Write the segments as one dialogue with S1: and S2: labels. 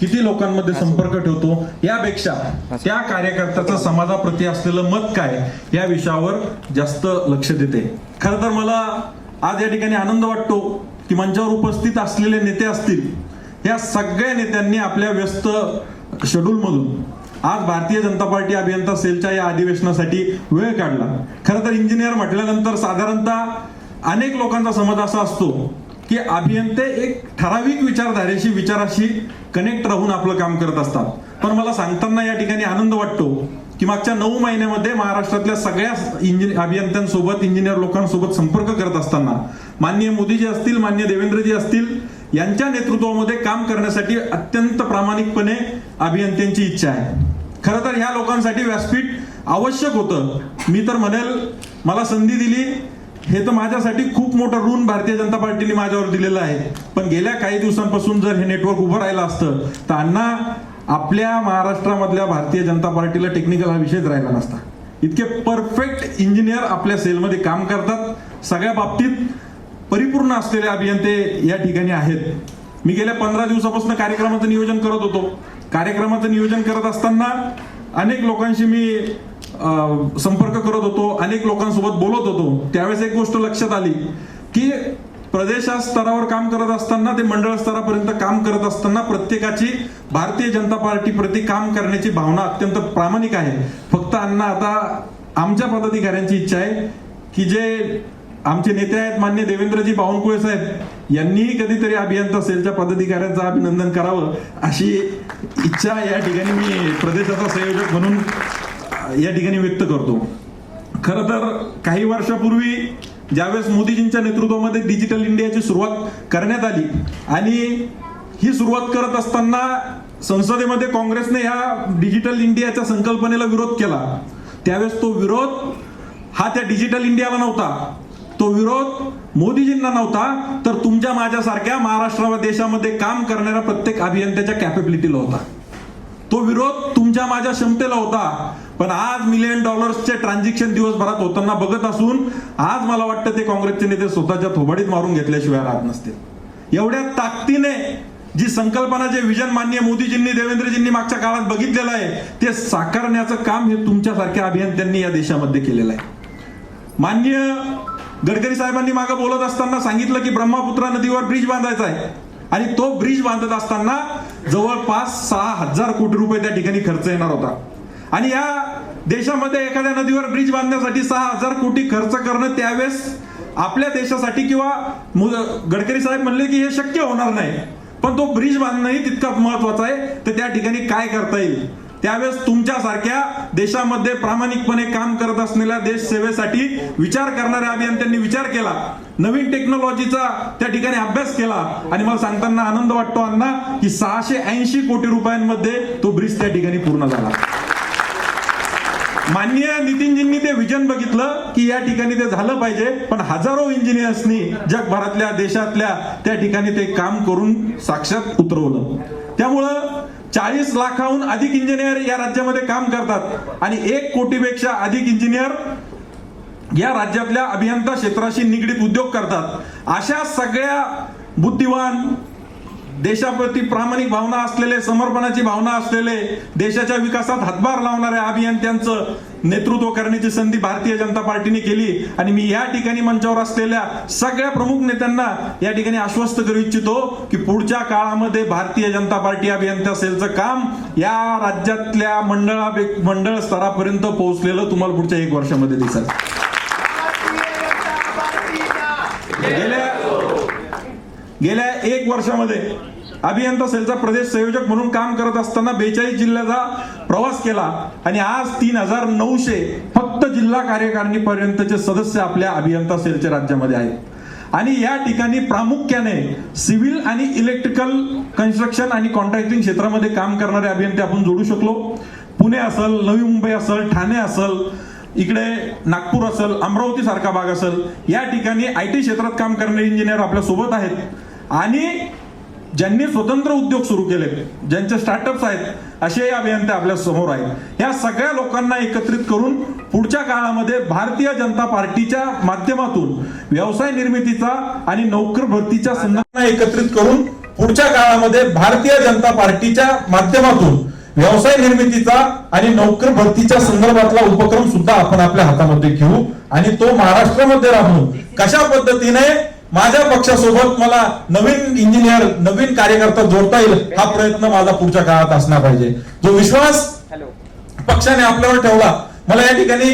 S1: किती लोकांमध्ये संपर्क ठेवतो? यापेक्षा त्या कार्यकर्त्याचं समाजाप्रती असलेलं मत काय? या विषयावर जास्त लक्ष देते. खरं तर मला आज या ठिकाणी आनंद वाटतो की मंचावर उपस्थित असलेले नेते असतील या सगळ्या नेत्यांनी आपल्या व्यस्त शेड्यूलमधून आज भारतीय जनता पार्टी अभियंता सेलच्या या अधिवेशनासाठी वेळ काढला. खरं तर इंजिनियर म्हटल्यानंतर साधारणतः अनेक लोकांचा समज असा असतो की अभियंते एक ठराविक विचारधारेशी विचाराशी कनेक्ट राहून आपलं काम करत असतात. पण मला सांगताना या ठिकाणी आनंद वाटतो की मागच्या नऊ महिन्यामध्ये महाराष्ट्रातल्या सगळ्या इंजिन अभियंत्यांसोबत इंजिनियर लोकांसोबत संपर्क करत असताना माननीय मोदीजी असतील मान्य देवेंद्रजी असतील यांच्या नेतृत्वामध्ये काम करण्यासाठी अत्यंत प्रामाणिकपणे अभियंत्यांची इच्छा आहे. खरं तर ह्या लोकांसाठी व्यासपीठ आवश्यक होतं. मी तर म्हणेल मला संधी दिली हे तर माझ्यासाठी खूप मोठं ऋण भारतीय जनता पार्टीने माझ्यावर दिलेलं आहे. पण गेल्या काही दिवसांपासून जर हे नेटवर्क उभं राहिलं असतं तर अण्णा आपल्या महाराष्ट्रामधल्या भारतीय जनता पार्टीला टेक्निकल हा विषयच राहिला नसता. इतके परफेक्ट इंजिनियर आपल्या सेलमध्ये काम करतात. सगळ्या बाबतीत परिपूर्ण असलेले अभियंते या ठिकाणी आहेत. मी गेल्या पंधरा दिवसापासून कार्यक्रमाचं नियोजन करत होतो. कार्यक्रमाचं नियोजन करत असताना अनेक लोकांशी मी संपर्क करत होतो अनेक लोकांसोबत बोलत होतो. त्यावेळेस एक गोष्ट लक्षात आली की प्रदेशा स्तरावर काम करत असताना ते मंडळ स्तरापर्यंत काम करत असताना प्रत्येकाची भारतीय जनता पार्टी प्रति काम करण्याची भावना अत्यंत प्रामाणिक आहे. फक्त अण्णा आता आमच्या पदाधिकाऱ्यांची इच्छा आहे की जे आमचे नेते आहेत मान्य देवेंद्रजी बावनकुळे साहेब यांनीही कधीतरी अभियंता सेलच्या पदाधिकाऱ्यांचं अभिनंदन करावं अशी इच्छा या ठिकाणी मी प्रदेशाचा संयोजक म्हणून या ठिकाणी व्यक्त करतो. खरं तर काही वर्षापूर्वी ज्यावेळेस मोदीजींच्या नेतृत्वामध्ये डिजिटल इंडियाची सुरुवात करण्यात आली आणि ही सुरुवात करत असताना संसदेमध्ये काँग्रेसने ह्या डिजिटल इंडियाच्या संकल्पनेला विरोध केला. त्यावेळेस तो विरोध हा त्या डिजिटल इंडियाला नव्हता. तो विरोध मोदीजींना नव्हता तर तुमच्या माझ्यासारख्या महाराष्ट्र देशामध्ये काम करणाऱ्या प्रत्येक अभियंत्याच्या कॅपेबिलिटीला होता. तो विरोध तुमच्या माझ्या क्षमतेला होता. पण आज मिलियन डॉलर्सचे ट्रान्झॅक्शन दिवसभरात होताना बघत असून आज मला वाटतं ते काँग्रेसचे नेते स्वतःच्या थोबाडीत मारून घेतल्याशिवाय राहत नसतील. एवढ्या ताकदीने जी संकल्पना जे विजन मान्य मोदीजींनी देवेंद्रजींनी मागच्या काळात बघितलेलं आहे ते साकारण्याचं काम हे तुमच्यासारख्या अभियंत्यांनी या देशामध्ये केलेलं आहे. मान्य गडकरी साहेबांनी मागे बोलत असताना सांगितलं की ब्रह्मपुत्रा नदीवर ब्रिज बांधायचा आहे. आणि तो ब्रिज बांधत असताना जवळपास सहा हजार कोटी रुपये त्या ठिकाणी खर्च येणार होता. आणि या देशामध्ये एखाद्या नदीवर ब्रिज बांधण्यासाठी सहा हजार कोटी खर्च करणं त्यावेळेस आपल्या देशासाठी किंवा गडकरी साहेब म्हणले की हे शक्य होणार नाही. पण तो ब्रिज बांधणंही तितकाच महत्त्वाचा आहे. तर त्या ठिकाणी काय करता येईल? त्यावेळेस तुमच्यासारख्या देशामध्ये प्रामाणिकपणे काम करत असलेल्या देश सेवेसाठी विचार करणाऱ्या अभियंत्यांनी विचार केला. नवीन टेक्नॉलॉजीचा त्या ठिकाणी अभ्यास केला. आणि मला सांगताना आनंद वाटतो अण्णा की सहाशे ऐंशी कोटी रुपयांमध्ये तो ब्रिज त्या ठिकाणी पूर्ण झाला. माननीय नितीनजींनी ते विजन बघितलं की या ठिकाणी ते झालं पाहिजे पण हजारो इंजिनियर्सनी जगभरातल्या देशातल्या त्या ठिकाणी ते काम करून साक्षात उतरवलं. त्यामुळं चाळीस लाखाहून अधिक इंजिनियर या राज्यामध्ये काम करतात आणि एक कोटीपेक्षा अधिक इंजिनियर या राज्यातल्या अभियंता क्षेत्राशी निगडीत उद्योग करतात. अशा सगळ्या बुद्धिवान देशाप्रती प्रामाणिक भावना असलेले समर्पणाची भावना असलेले देशाच्या विकासात हातभार लावणाऱ्या अभियंत्यांचं नेतृत्व करण्याची संधी भारतीय जनता पार्टीने केली. आणि मी या ठिकाणी मंचावर असलेल्या सगळ्या प्रमुख नेत्यांना या ठिकाणी आश्वस्त करू इच्छितो की पुढच्या काळामध्ये भारतीय जनता पार्टी अभियंता सेलचं काम या राज्यातल्या मंडळा मंडळ स्तरापर्यंत पोहोचलेलं तुम्हाला पुढच्या एक वर्षामध्ये दिसेल. गेल्या एक वर्षामध्ये अभियंता सेलचा प्रदेश संयोजक म्हणून काम करत असताना बेचाळीस जिल्ह्याचा प्रवास केला आणि आज तीन हजार नऊशे फक्त जिल्हा कार्यकारिणी पर्यंतचे सदस्य आपल्या अभियंता सेलच्या राज्यामध्ये आहेत. आणि या ठिकाणी प्रामुख्याने सिव्हिल आणि इलेक्ट्रिकल कन्स्ट्रक्शन आणि कॉन्ट्रॅक्टिंग क्षेत्रामध्ये काम करणारे अभियंते आपण जोडू शकलो. पुणे असल नवी मुंबई असल ठाणे असल इकडे नागपूर असेल अमरावती सारखा भाग असेल या ठिकाणी आय टी क्षेत्रात काम करणारे इंजिनियर आपल्यासोबत आहेत. आणि ज्यांनी स्वतंत्र उद्योग सुरू केले ज्यांचे स्टार्टअप्स आहेत असे अभियंते आपल्यासमोर आहेत. या सगळ्या लोकांना एकत्रित करून पुढच्या काळामध्ये भारतीय जनता पार्टीच्या माध्यमातून व्यवसाय निर्मितीचा आणि नोकर भरतीच्या संघांना एकत्रित करून पुढच्या काळामध्ये भारतीय जनता पार्टीच्या माध्यमातून व्यवसाय निर्मितीचा आणि नोकर भरतीच्या संदर्भातला उपक्रम सुद्धा आपण आपल्या हातामध्ये घेऊ आणि तो महाराष्ट्रामध्ये राहून कशा पद्धतीने माझ्या पक्षासोबत मला नवीन इंजिनियर नवीन कार्यकर्ता जोडता येईल हा प्रयत्न माझा पुढच्या काळात असला पाहिजे. जो विश्वास पक्षाने आपल्यावर ठेवला मला या ठिकाणी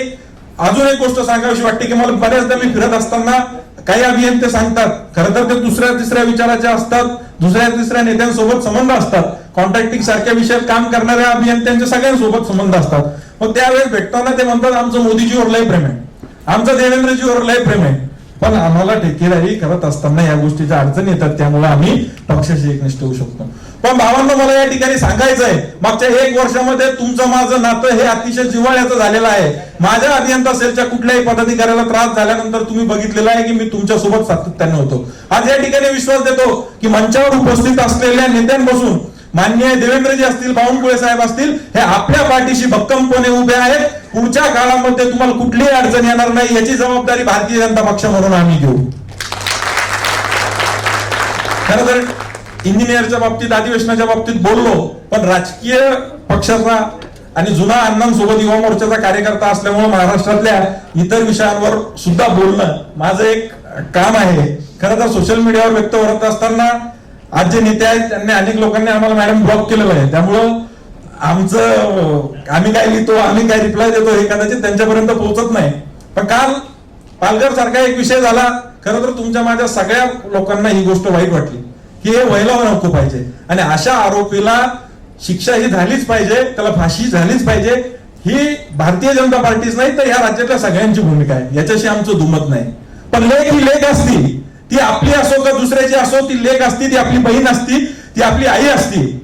S1: अजून एक गोष्ट सांगावीशी वाटते की मला बऱ्याचदा मी फिरत असताना काही अभियंते सांगतात खरं तर ते दुसऱ्या तिसऱ्या विचाराचे असतात दुसऱ्या तिसऱ्या नेत्यांसोबत संबंध असतात. कॉन्ट्रॅक्टिंग सारख्या विषयात काम करणाऱ्या अभियंत्यांच्या सगळ्यांसोबत संबंध असतात. मग त्यावेळेस भेटताना ते म्हणतात आमचं मोदीजीवर लय प्रेम आहे. आमचं देवेंद्रजीवर लय प्रेम आहे. पण आम्हाला ठेकेदारी करत असताना या गोष्टीच्या अडचणी येतात त्यामुळे आम्ही पक्षाशी एकनिष्ठ होऊ शकतो. पण भावांना मला या ठिकाणी सांगायचं आहे मागच्या एक वर्षामध्ये तुमचं माझं नातं हे अतिशय जिव्हाळ्याचं झालेलं आहे. माझ्या अभियंता सेलच्या कुठल्याही पदाधिकाऱ्याला त्रास झाल्यानंतर तुम्ही बघितलेलं आहे की मी तुमच्यासोबत सातत्याने होतो. आज या ठिकाणी विश्वास देतो की मंचावर उपस्थित असलेल्या नेत्यांपासून मान्य देवेंद्रजी असतील बावनकुळे साहेब असतील हे आपल्या पाठीशी भक्कमपणे उभे आहेत. पुढच्या काळामध्ये तुम्हाला कुठलीही अडचण येणार नाही याची जबाबदारी भारतीय जनता पक्ष म्हणून आम्ही घेऊ. खर तर इंजिनियरच्या बाबतीत अधिवेशनाच्या बाबतीत बोललो पण राजकीय पक्षाचा आणि जुना अण्णांसोबत युवा मोर्चाचा कार्यकर्ता असल्यामुळे महाराष्ट्रातल्या इतर विषयांवर सुद्धा बोलणं माझं एक काम आहे. खरं तर सोशल मीडियावर व्यक्त होत असताना आज जे नेते आहेत त्यांनी अनेक लोकांनी आम्हाला मॅडम ब्लॉक केलेलं आहे. त्यामुळं आमचं आम्ही काय लिहितो आम्ही काय रिप्लाय देतो हे कदाचित त्यांच्यापर्यंत पोहोचत नाही. पण काल पालघर सारखा एक विषय झाला. खरं तर तुमच्या माझ्या सगळ्या लोकांना ही गोष्ट वाईट वाटली. की हे व्हायला नको पाहिजे. आणि अशा आरोपीला शिक्षा ही झालीच पाहिजे त्याला फाशी झालीच पाहिजे. ही भारतीय जनता पार्टीच नाही तर या राज्यातल्या सगळ्यांची भूमिका आहे. याच्याशी आमचं दुमत नाही. पण लेख ही लेख असतील. ती आपली असो का दुसऱ्याची असो ती लेख असती ती आपली बहीण असती ती आपली आई असती.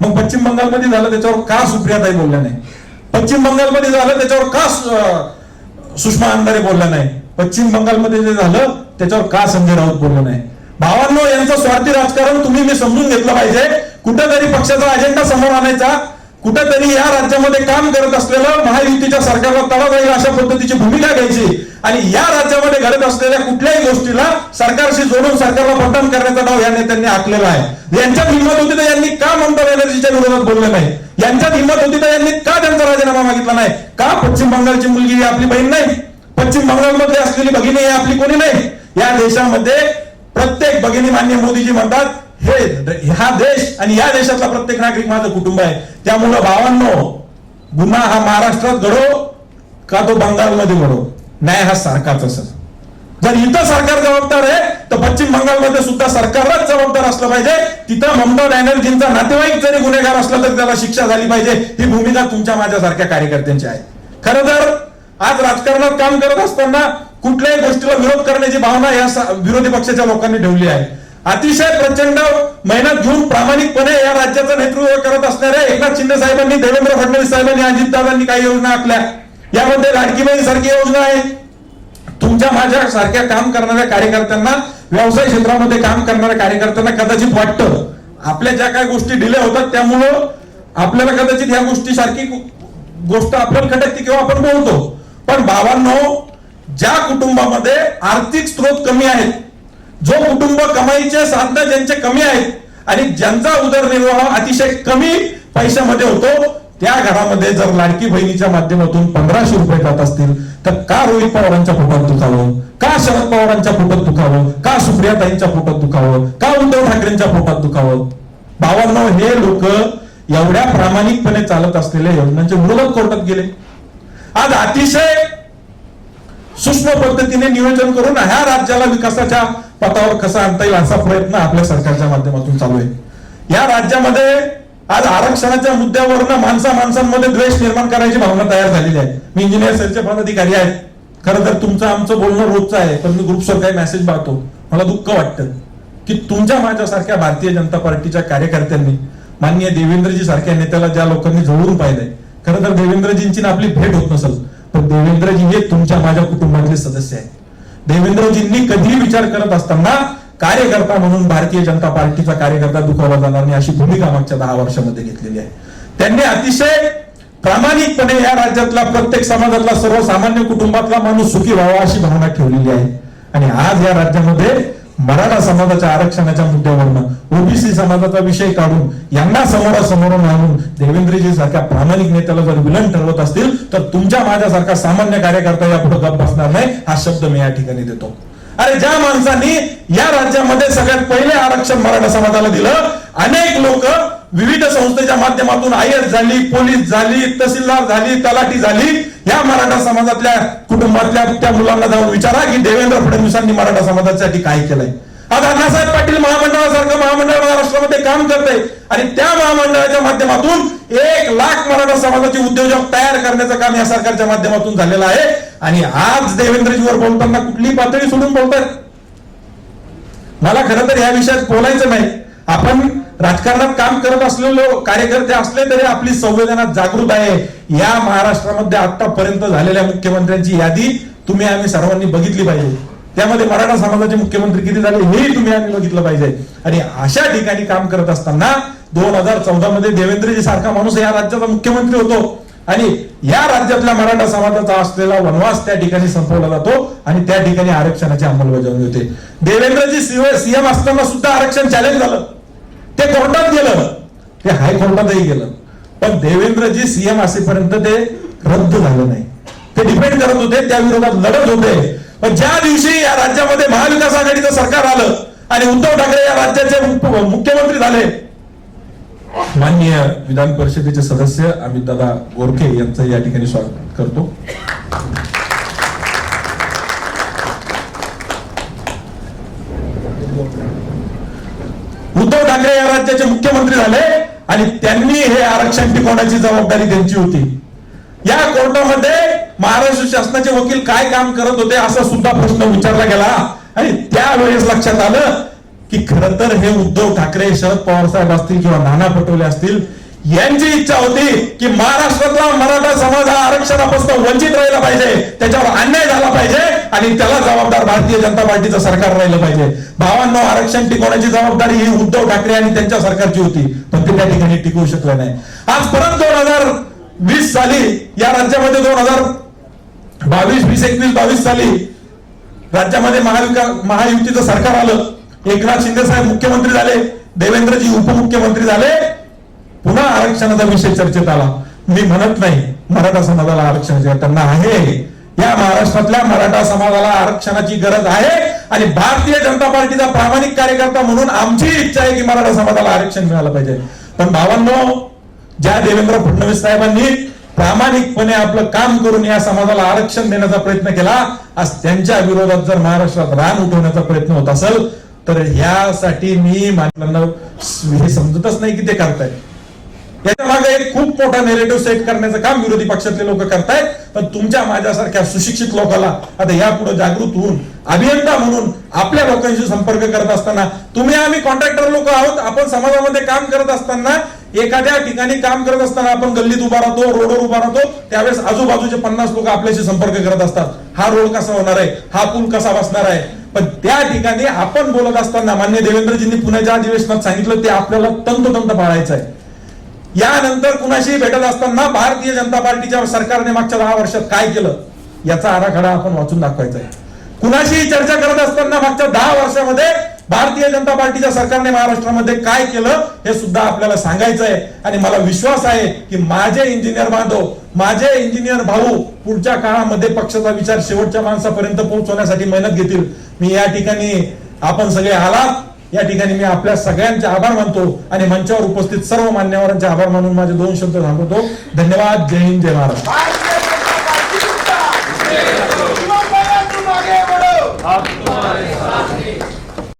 S1: मग पश्चिम बंगालमध्ये झालं त्याच्यावर का सुप्रियाताई बोलल्या नाही? पश्चिम बंगालमध्ये झालं त्याच्यावर का सुषमा अंधारे बोलल्या नाही? पश्चिम बंगालमध्ये जे झालं त्याच्यावर का संजय राऊत बोललं नाही? भावांनो यांचं स्वार्थी राजकारण तुम्ही मी समजून घेतलं पाहिजे. कुठेतरी पक्षाचा अजेंडा समोर आणायचा. कुठेतरी या राज्यामध्ये काम करत असलेलं महायुतीच्या सरकारला तडा जाईल अशा पद्धतीची भूमिका घ्यायची. आणि या राज्यामध्ये घडत असलेल्या कुठल्याही गोष्टीला सरकारशी जोडून सरकारला बदनाम करण्याचा डाव या नेत्यांनी आखलेला आहे. यांच्यात हिंमत होती तर यांनी का ममता बॅनर्जीच्या विरोधात बोलले नाही? यांच्यात हिंमत होती तर यांनी का त्यांचा राजीनामा मागितला नाही? का पश्चिम बंगालची मुलगी ही आपली बहीण नाही? पश्चिम बंगालमध्ये असलेली भगिनी ही आपली कोणी नाही? या देशामध्ये प्रत्येक भगिनी मान्य मोदीजी म्हणतात हे हा देश आणि या देशातला प्रत्येक नागरिक माझं कुटुंब आहे. त्यामुळं भावांनो गुन्हा हा महाराष्ट्रात घडो का तो बंगालमध्ये घडो? न्याय हा सारखाच असेल जर इथं सरकार जबाबदार आहे तर पश्चिम बंगालमध्ये सुद्धा सरकारलाच जबाबदार असलं पाहिजे. तिथं ममता बॅनर्जींचा नातेवाईक जरी गुन्हेगार असला तर त्याला शिक्षा झाली पाहिजे. ही भूमिका तुमच्या माझ्यासारख्या कार्यकर्त्यांची आहे. खरं तर आज राजकारणात काम करत असताना कुठल्याही गोष्टीला विरोध करण्याची भावना या विरोधी पक्षाच्या लोकांनी ठेवली आहे. अतिशय प्रचंड मेहनत घेऊन प्रामाणिकपणे या राज्याचं नेतृत्व करत असणाऱ्या एकनाथ शिंदे साहेबांनी देवेंद्र फडणवीस साहेबांनी अजितदादांनी काही योजना आखल्या. यामध्ये लाडकीबाई सारखी योजना आहे. तुमच्या माझ्या सारख्या काम करणाऱ्या कार्यकर्त्यांना व्यवसाय क्षेत्रामध्ये काम करणाऱ्या कार्यकर्त्यांना कदाचित वाटतं. आपल्या ज्या काही गोष्टी डिले होतात त्यामुळं आपल्याला कदाचित ह्या गोष्टी सारखी गोष्ट आपल्याला खटकते किंवा आपण बोलतो. पण बाबांनो ज्या कुटुंबामध्ये आर्थिक स्रोत कमी आहेत जो कुटुंब कमाईचे साधनं ज्यांचे कमी आहेत आणि ज्यांचा उदरनिर्वाह अतिशय कमी पैशामध्ये होतो त्या घरामध्ये जर लाडकी बहिणीच्या माध्यमातून पंधराशे रुपये जात असतील तर का रोहित पवारांच्या पोटात दुखावं? का शरद पवारांच्या पोटात दुखावं? का सुप्रियाताईंच्या पोटात दुखावं? का उद्धव ठाकरेंच्या पोटात दुखावं? भावांनो हे लोक एवढ्या प्रामाणिकपणे चालत असलेल्या योजनांचे विरोधक कोर्टात गेले. आज अतिशय सूक्ष्म पद्धतीने नियोजन करून ह्या राज्याला विकासाच्या पथावर कसा आणता येईल असा प्रयत्न आपल्या सरकारच्या माध्यमातून चालू आहे. या राज्यामध्ये आज आरक्षणाच्या मुद्द्यावरनं माणसा माणसांमध्ये द्वेष निर्माण करायची भावना तयार झालेली आहे. मी इंजिनियर सेलचे पदाधिकारी आहेत. खरं तर तुमचं आमचं बोलणं रोजचं आहे पण मी ग्रुपसवर काही मेसेज पाहतो. मला दुःख वाटतं की तुमच्या माझ्यासारख्या भारतीय जनता पार्टीच्या कार्यकर्त्यांनी माननीय देवेंद्रजी सारख्या नेत्याला ज्या लोकांनी जवळून पाहिलंय खरं तर देवेंद्रजींची ना आपली भेट होत नसेल. तर देवेंद्रजी हे तुमच्या माझ्या कुटुंबातले सदस्य आहेत. देवेंद्रजींनी कधीही विचार करत असताना कार्यकर्ता म्हणून भारतीय जनता पार्टीचा कार्यकर्ता दुखावला जाणार नाही अशी भूमिका मागच्या दहा वर्षामध्ये घेतलेली आहे. त्यांनी अतिशय प्रामाणिकपणे या राज्यातला प्रत्येक समाजातला सर्वसामान्य कुटुंबातला माणूस सुखी व्हावा अशी भावना ठेवलेली आहे. आणि आज या राज्यामध्ये मराठा समाजाच्या आरक्षणाच्या मुद्द्यावरनं ओबीसी समाजाचा विषय काढून यांना समोरासमोर आणून देवेंद्रजी सारख्या प्रामाणिक नेत्याला जर विलन ठरवत असतील तर तुमच्या माझ्यासारखा सामान्य कार्यकर्ता यापुढे गप बसणार नाही हा शब्द मी या ठिकाणी देतो. अरे ज्या माणसांनी या राज्यामध्ये सगळ्यात पहिले आरक्षण मराठा समाजाला दिलं अनेक लोक विविध संस्थेच्या माध्यमातून आय एस झाली पोलीस झाली तहसीलदार झाली तलाठी झाली या मराठा समाजातल्या कुटुंबातल्या त्या मुलांना जाऊन विचारा की देवेंद्र फडणवीसांनी मराठा समाजासाठी काय केलंय. आज अण्णासाहेब पाटील महामंडळासारखं महामंडळ महाराष्ट्रामध्ये काम करते आणि त्या महामंडळाच्या माध्यमातून एक लाख मराठा समाजाचे उद्योजक तयार करण्याचं काम या सरकारच्या माध्यमातून झालेलं आहे. आणि आज देवेंद्रजीवर बोलताना कुठली पातळी सोडून बोलतात? मला खरं तर या विषयात बोलायचं नाही. आपण राजकारणात काम करत असलेलो कार्यकर्ते असले तरी आपली संवेदना जागृत आहे. या महाराष्ट्रामध्ये आतापर्यंत झालेल्या मुख्यमंत्र्यांची यादी तुम्ही आम्ही सर्वांनी बघितली पाहिजे. त्यामध्ये मराठा समाजाचे मुख्यमंत्री किती झाले हेही तुम्ही आम्ही बघितलं पाहिजे. आणि अशा ठिकाणी काम करत असताना दोन हजार चौदा मध्ये देवेंद्रजी सारखा माणूस या राज्याचा मुख्यमंत्री होतो. आणि या राज्यातल्या मराठा समाजाचा असलेला वनवास त्या ठिकाणी संपवला जातो आणि त्या ठिकाणी आरक्षणाची अंमलबजावणी होते. देवेंद्रजी सीएम असताना सुद्धा आरक्षण चॅलेंज झालं. ते कोर्टात गेलं. ते हायकोर्टातही गेलं. पण देवेंद्रजी सीएम असेपर्यंत ते रद्द झालं नाही. ते डिपेंड करत होते त्या विरोधात लढत होते. पण ज्या दिवशी या राज्यामध्ये महाविकास आघाडीचं सरकार आलं आणि उद्धव ठाकरे या राज्याचे मुख्य- मुख्यमंत्री झाले. माननीय विधान परिषदेचे सदस्य अमित दादा गोरखे यांचं या ठिकाणी स्वागत करतो उद्धव ठाकरे या राज्याचे मुख्यमंत्री झाले आणि त्यांनी हे आरक्षण टिकवण्याची जबाबदारी त्यांची होती. या कोर्टामध्ये महाराष्ट्र शासनाचे वकील काय काम करत होते असा सुद्धा प्रश्न विचारला गेला. आणि त्यावेळेस लक्षात आलं की खर तर हे उद्धव ठाकरे शरद पवार साहेब असतील किंवा नाना पटोले असतील यांची इच्छा होती की महाराष्ट्रातला मराठा समाज हा आरक्षणापासून वंचित राहिला पाहिजे त्याच्यावर अन्याय झाला पाहिजे आणि त्याला जबाबदार भारतीय जनता पार्टीचं सरकार राहिलं पाहिजे. भावांनो आरक्षण टिकवण्याची जबाबदारी ही उद्धव ठाकरे आणि त्यांच्या सरकारची होती. पण ते त्या ठिकाणी टिकवू शकलं नाही. आज परत दोन हजार वीस साली या राज्यामध्ये दोन हजार बावीस वीस एकवीस बावीस साली राज्यामध्ये महाविकास महायुतीचं सरकार आलं. एकनाथ शिंदे साहेब मुख्यमंत्री झाले. देवेंद्रजी उपमुख्यमंत्री झाले. पुन्हा आरक्षणाचा विषय चर्चेत आला. मी म्हणत नाही मराठा समाजाला आरक्षण त्यांना आहे. या महाराष्ट्रातल्या मराठा समाजाला आरक्षणाची गरज आहे आणि भारतीय जनता पार्टीचा प्रामाणिक कार्यकर्ता म्हणून आमची इच्छा आहे की मराठा समाजाला आरक्षण मिळालं पाहिजे. पण भावांनो ज्या देवेंद्र फडणवीस साहेबांनी प्रामाणिकपणे आपलं काम करून या समाजाला आरक्षण देण्याचा प्रयत्न केला आज त्यांच्या विरोधात जर महाराष्ट्रात रान उठवण्याचा प्रयत्न होत असेल तर ह्यासाठी मी मानवांना हे समजतच नाही की ते करतायत. याच्या मागे एक खूप मोठा नेरेटिव्ह सेट करण्याचं काम विरोधी पक्षातले लोक करतायत. पण तुमच्या माझ्यासारख्या सुशिक्षित लोकाला आता यापुढे जागृत होऊन अभियंता म्हणून आपल्या लोकांशी संपर्क करत असताना तुम्ही आम्ही कॉन्ट्रॅक्टर लोक आहोत आपण समाजामध्ये काम करत असताना एखाद्या ठिकाणी काम करत असताना आपण गल्लीत उभा राहतो रोडवर उभा राहतो त्यावेळेस आजूबाजूचे पन्नास लोक आपल्याशी संपर्क करत असतात. हा रोड कसा होणार आहे? हा पूल कसा बसणार आहे? पण त्या ठिकाणी आपण बोलत असताना मान्य देवेंद्रजींनी पुण्याच्या अधिवेशनात सांगितलं ते आपल्याला तंतोतंत पाळायचं आहे. यानंतर कुणाशी भेटत असताना भारतीय जनता पार्टीच्या सरकारने मागच्या दहा वर्षात काय केलं याचा आराखडा आपण वाचून दाखवायचा आहे. कुणाशी चर्चा करत असताना मागच्या दहा वर्षामध्ये भारतीय जनता पार्टीच्या सरकारने महाराष्ट्रामध्ये काय केलं हे सुद्धा आपल्याला सांगायचं आहे. आणि मला विश्वास आहे की माझे इंजिनियर बांधव माझे इंजिनियर भाऊ पुढच्या काळामध्ये पक्षाचा विचार शेवटच्या माणसापर्यंत पोहोचवण्यासाठी मेहनत घेतील. मी या ठिकाणी आपण सगळे आलात. या ठिकाणी मी आपल्या सगळ्यांचे आभार मानतो आणि मंचावर उपस्थित सर्व मान्यवरांचे आभार मानून माझे दोन शब्द थांबवतो धन्यवाद. जय हिंद जय महाराष्ट्र